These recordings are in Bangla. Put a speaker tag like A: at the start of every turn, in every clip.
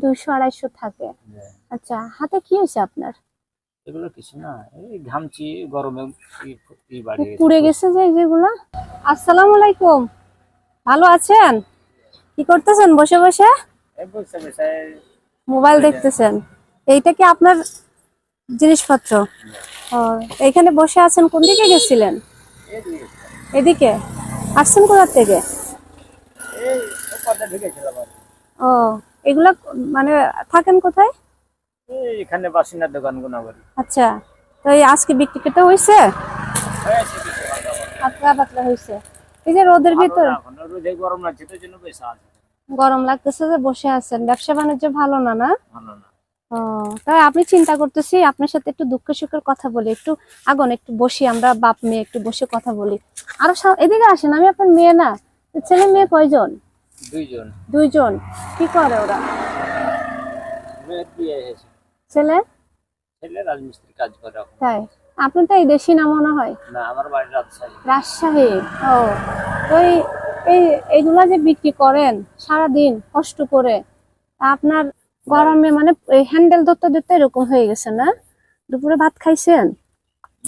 A: দুইশো আড়াইশো থাকে।
B: হ্যাঁ।
A: আচ্ছা হাতে কি হয়েছে আপনার?
B: এগুলো কিছু না এই ঘামছি গরমে ই- ই বাড়ি গেছে।
A: পুড়ে গেছে। যে যেগুলা। আসসালামু আলাইকুম। ভালো আছেন? কি করতেছেন বসে বসে? মোবাইল দেখতেছেন। এইটা কি আপনার জিনিসপত্র? এইখানে বসে আছেন কোন দিকে গেছিলেন? এদিকে। আসছেন কোথার থেকে?
B: ও
A: এগুলা মানে থাকেন কোথায়?
B: এখানে বাসিন্দার দোকান গুণাবলী।
A: আচ্ছা তো এই আজকে বিক্রি হয়েছে
B: হয়েছে কিছু ভালো ভালো।
A: পাতলা পাতলা হয়েছে এই যে রোদের ভিতর
B: গরম লাগছে তো জন্য বেশ আছে।
A: গরম লাগতেছে যে বসে আছেন। ব্যবসা বাণিজ্য ভালো না না?
B: ভালো না।
A: ও তাই আপনি চিন্তা করতেছি আপনার সাথে একটু দুঃখ সুখের কথা বলি। একটু আগুন একটু বসি আমরা বাপ মেয়ে একটু বসে কথা বলি। আরও এদিকে আসেন আমি আপনার মেয়ে না। ছেলে মেয়ে কয়জন?
B: দুইজন।
A: দুইজন? কি করে ওরা? ছেলে?
B: ছেলে রাজমিস্ত্রি কাজ করে
A: তাই? আপনি তো এই দেশি না মনে হয়?
B: না আমার বাড়ি রাজশাহী।
A: রাজশাহী? ও। তো এই এই এইগুলা যে বিক্রি করেন সারা দিন কষ্ট করে তা আপনার গরমে মানে হ্যান্ডেল ধরতে ধরতে এরকম হয়ে গেছে না? দুপুরে ভাত খাইছেন?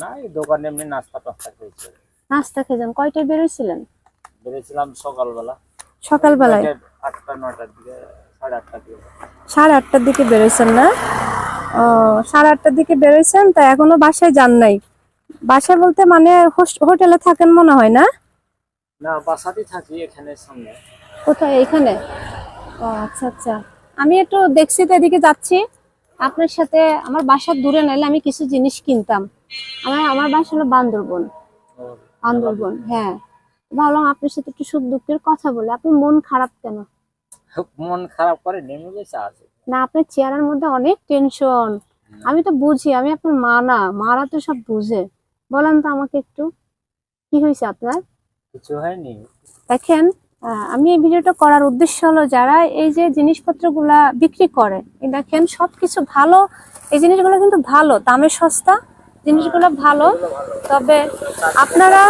B: না এই দোকানে এমনি নাস্তা টাস্তা খেয়েছে।
A: নাস্তা খেয়েছেন। কয়টায় বেরোইছিলেন?
B: বেরিয়েছিলাম সকালবেলা।
A: সকালবেলায়।
B: সাড়ে আটটার দিকে।
A: বেরোইছেন না? ও সাড়ে আটটার দিকে বেরোইছেন তা এখনও বাসায় যান নাই। বাসায় বলতে মানে হোটেলে থাকেন মনে হয় না?
B: না বাসাতেই থাকি এখানে সামনে।
A: কোথায়? এখানে? ও আচ্ছা আচ্ছা। আমি একটু দেখছি তো এদিকে যাচ্ছি। আপনার সাথে আমার বাসার দূরে নাইলে আমি কিছু জিনিস কিনতাম। আমার আমার বাসা হলো বান্দরবন। বান্দরবন হ্যাঁ। ভাবলাম আপনার সাথে একটু সুখ দুঃখের কথা বলে। আপনি মন খারাপ কেন?
B: মন খারাপ করে নেমে গেছে আছে।
A: না আপনার চেহারার মধ্যে অনেক টেনশন আমি তো বুঝি আমি আপনার মা না। মারা তো সব বুঝে। বলেন তো আমাকে একটু। কি হয়েছে আপনার?
B: কিছু হয়নি।
A: দেখেন আহ, আমি এই ভিডিওটা করার উদ্দেশ্য হলো যারা এই যে জিনিসপত্রগুলা বিক্রি করে এই দেখেন সবকিছু ভালো। এই জিনিসগুলো কিন্তু ভালো দামে সস্তা। জিনিসগুলো ভালো, তবে আপনারা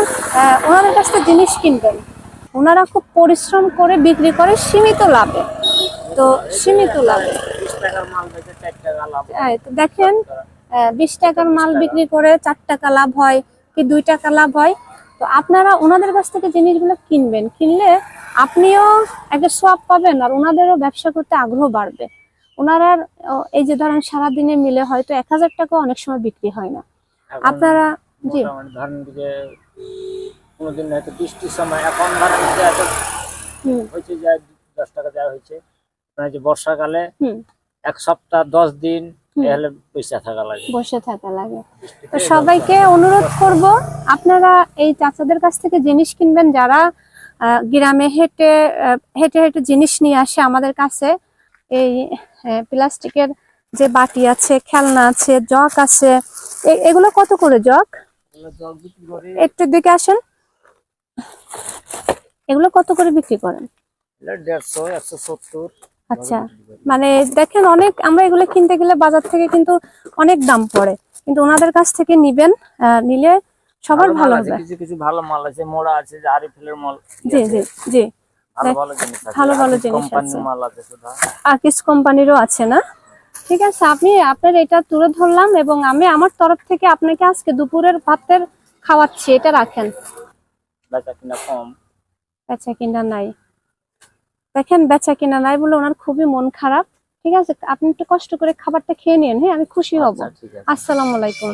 A: ওনাদের কাছ থেকে জিনিস কিনবেন। ওনারা খুব পরিশ্রম করে বিক্রি করে সীমিত লাভে। তো সীমিত লাভে। দেখেন বিশ টাকার মাল বিক্রি করে চার টাকা লাভ হয় কি দুই টাকা লাভ হয়। তো আপনারা ওনাদের কাছ থেকে জিনিসগুলো কিনবেন। কিনলে আপনিও একটা সোয়াব পাবেন আর ওনাদেরও ব্যবসা করতে আগ্রহ বাড়বে। ওনারা এই যে ধরেন সারাদিনে মিলে হয়তো এক হাজার টাকা অনেক সময় বিক্রি হয় না। আপনারা জি।
B: ধরেন যে কোনোদিন হয়তো বৃষ্টির সময় এখন ধরেন যে এত হয়েছে যে দশ টাকা দেওয়া হয়েছে মানে যে বর্ষাকালে এক সপ্তাহ দশ দিন। পয়সা থাকা লাগে।
A: বসে থাকা লাগে। তো সবাইকে অনুরোধ করব আপনারা এই চাচাদের কাছ থেকে জিনিস কিনবেন যারা গ্রামে হেঁটে হেঁটে হেঁটে জিনিস নিয়ে আসে আমাদের কাছে এই প্লাস্টিকের যে বাটি আছে খেলনা আছে জগ আছে। এগুলো কত করে জগ? একটু দিকে আসেন। এগুলো কত করে বিক্রি করেন? আচ্ছা মানে দেখেন অনেক আমরা এগুলো কিনতে গেলে বাজার থেকে কিন্তু অনেক দাম পড়ে। কিন্তু ওনাদের কাছ থেকে নিবেন নিলে সবার ভালো হবে।
B: কিছু কিছু ভালো মাল আছে মোড়া আছে আরিফেলের মাল
A: জি জি জি।
B: ভালো ভালো জিনিস আছে
A: ভালো ভালো জিনিস
B: কোম্পানির মাল আছে সুধা
A: আকিস কোম্পানিরও আছে না? ঠিক আছে আপনি আপনার এটা তুলে ধরলাম এবং আমি আমার তরফ থেকে আপনাকে আজকে দুপুরের ভাতের খাওয়াচ্ছি এটা রাখেন।
B: বেচা কিনা কম।
A: বেচা কিনা নাই। দেখেন বেচা কিনা নাই বলে ওনার খুবই মন খারাপ। ঠিক আছে আপনি একটু কষ্ট করে খাবারটা খেয়ে নিন হ্যাঁ আমি খুশি হব।
B: আচ্ছা
A: আসসালামু আলাইকুম।